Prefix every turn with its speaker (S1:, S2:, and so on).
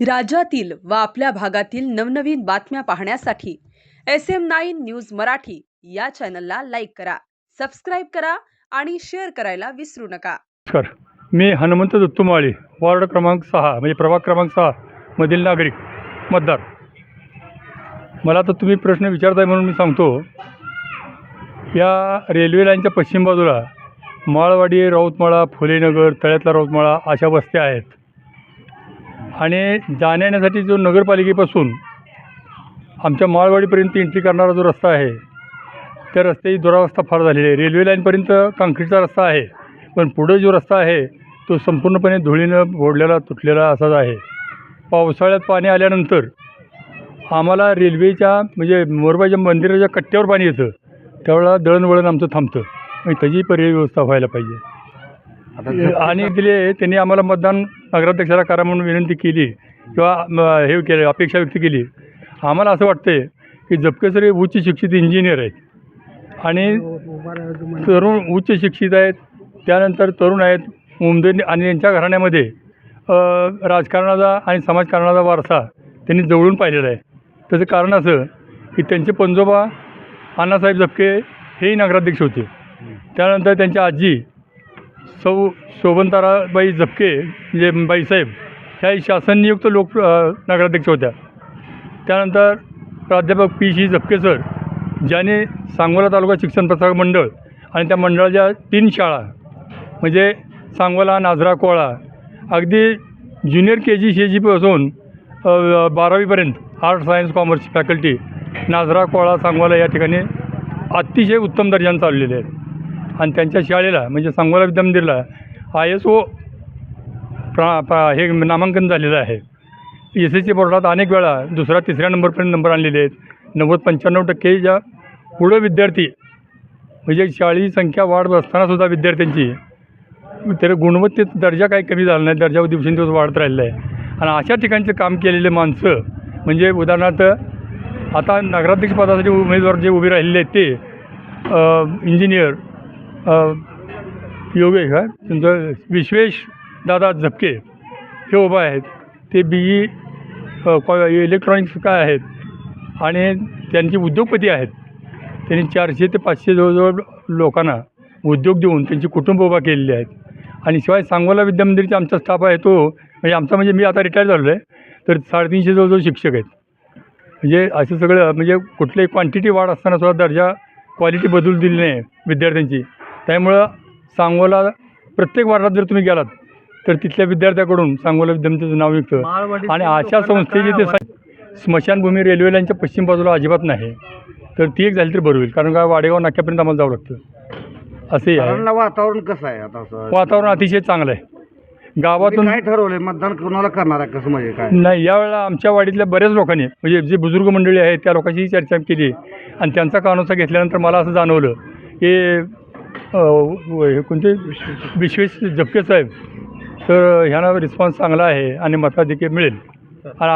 S1: राज्यातील व आपल्या भागातील नवनवीन बातम्या पाहण्यासाठी S M nine news Marathi या चॅनलला लाईक करा सबस्क्राईब करा आणि शेअर करायला विसरू नका.
S2: नमस्कार. मी हनुमंत दत्तुमाळी वॉर्ड क्रमांक सहा म्हणजे प्रभाग क्रमांक सहा मधील नागरिक मतदार. मला तर तुम्ही प्रश्न विचारताय म्हणून मी सांगतो. या रेल्वे लाईनच्या पश्चिम बाजूला माळवाडी राऊतमाळा फुलेनगर तळ्यातला राऊतमाळा अशा वस्त्या आहेत. आणि जाण्यासाठी जो नगरपालिकेपासून आमच्या माळवाडीपर्यंत एंट्री करणारा जो रस्ता आहे त्या रस्त्याची दुरावस्था फार झालेली आहे. रेल्वे लाईनपर्यंत काँक्रीटचा रस्ता आहे पण पुढे जो रस्ता आहे तो संपूर्णपणे धुळीनं ओढलेला तुटलेला असाच आहे. पावसाळ्यात पाणी आल्यानंतर आम्हाला रेल्वेच्या म्हणजे मोरबाच्या मंदिराच्या कट्ट्यावर पाणी येतं. त्यावेळेला दळणवळण आमचं थांबतं. मग त्याची पर्यायी व्यवस्था व्हायला पाहिजे. आणि दिले त्यांनी आम्हाला मतदान नगराध्यक्षाला करा म्हणून विनंती केली किंवा हे केलं अपेक्षा व्यक्त केली. आम्हाला असं वाटतंय की जपकेसर हे उच्च शिक्षित इंजिनियर आहेत. आणि तरुण उच्च शिक्षित आहेत त्यानंतर तरुण आहेत मुंबई आणि यांच्या घराण्यामध्ये राजकारणाचा आणि समाजकारणाचा वारसा त्यांनी जवळून पाहिलेला आहे. त्याचं कारण असं की त्यांचे पंजोबा अण्णासाहेब जपके हेही नगराध्यक्ष होते. त्यानंतर त्यांची आजी सौ शोभनताराबाई झपके म्हणजे बाईसाहेब ह्या शासननियुक्त लोक नगराध्यक्ष होत्या. त्यानंतर प्राध्यापक पी शी झपके सर ज्याने सांगोला तालुका शिक्षण प्रसारक मंडळ आणि त्या मंडळाच्या तीन शाळा म्हणजे सांगोला नाझरा कोळा अगदी ज्युनियर के जी सी जीपासून बारावीपर्यंत art science commerce faculty Nazara Kola Sangola या ठिकाणी अतिशय उत्तम दर्जाने चाललेले आहेत. आणि त्यांच्या शाळेला म्हणजे सांगोला विद्यामंदिरला आय एस ओ प्रा प्रा हे नामांकन झालेलं आहे. एस एस सी बोर्डात अनेक वेळा दुसरा तिसऱ्या नंबरपर्यंत नंबर आणलेले आहेत. नव्वद पंच्याण्णव टक्के ज्या पुढं विद्यार्थी म्हणजे शाळेची संख्या वाढ असतानासुद्धा विद्यार्थ्यांची तर गुणवत्तेत दर्जा काही कमी झाला नाही. दर्जा दिवसेंदिवस वाढत राहिलेला आहे. आणि अशा ठिकाणचं काम केलेले माणसं म्हणजे उदाहरणार्थ आता नगराध्यक्ष पदासाठी उमेदवार जे उभे राहिलेले आहेत ते इंजिनियर योगेश का तुमचं विश्वेश दादा झपके हे उभा आहेत. ते बी ई इलेक्ट्रॉनिक्स काय आहेत आणि त्यांची उद्योगपती आहेत. त्यांनी चारशे ते पाचशे जवळजवळ लोकांना उद्योग देऊन त्यांची कुटुंब उभा केलेली आहेत. आणि शिवाय सांगोला विद्यामंदिरचा आमचा स्टाफ आहे तो म्हणजे आमचा म्हणजे मी आता रिटायर झालो आहे तर साडेतीनशे जवळजवळ शिक्षक आहेत. म्हणजे असं सगळं म्हणजे कुठल्याही क्वांटिटी वाढ असताना सुद्धा दर्जा क्वालिटी बदलू दिली नाही विद्यार्थ्यांची. त्यामुळं सांगोला प्रत्येक वार्डात जर तुम्ही गेलात तर तिथल्या विद्यार्थ्याकडून सांगोला विद्यामंदिरचं नाव निघतं. आणि अशा संस्थेचे ते स्मशानभूमी रेल्वे लाईनच्या पश्चिम बाजूला अजिबात नाही. तर ती एक झाली तरी बरं होईल कारण का वाडेगाव नाक्यापर्यंत आम्हाला जावं लागतं. असंही आहे.
S3: साधारण वातावरण कसं आहे आता असं?
S2: वातावरण अतिशय चांगलं आहे. गावातून
S3: काय ठरवलंय? मतदान कोणाला करणार आहे? कसं म्हणजे काय?
S2: नाही यावेळेला आमच्या वाडीतल्या बऱ्याच लोकांनी म्हणजे जे बुजुर्ग मंडळी आहेत त्या लोकांशीही चर्चा केली. आणि त्यांचा कानोसा घेतल्यानंतर मला असं जाणवलं की हे कोणते? विश्वेश झपके साहेब. तर ह्यांना रिस्पॉन्स चांगला आहे आणि मताधिक्य मिळेल. आणि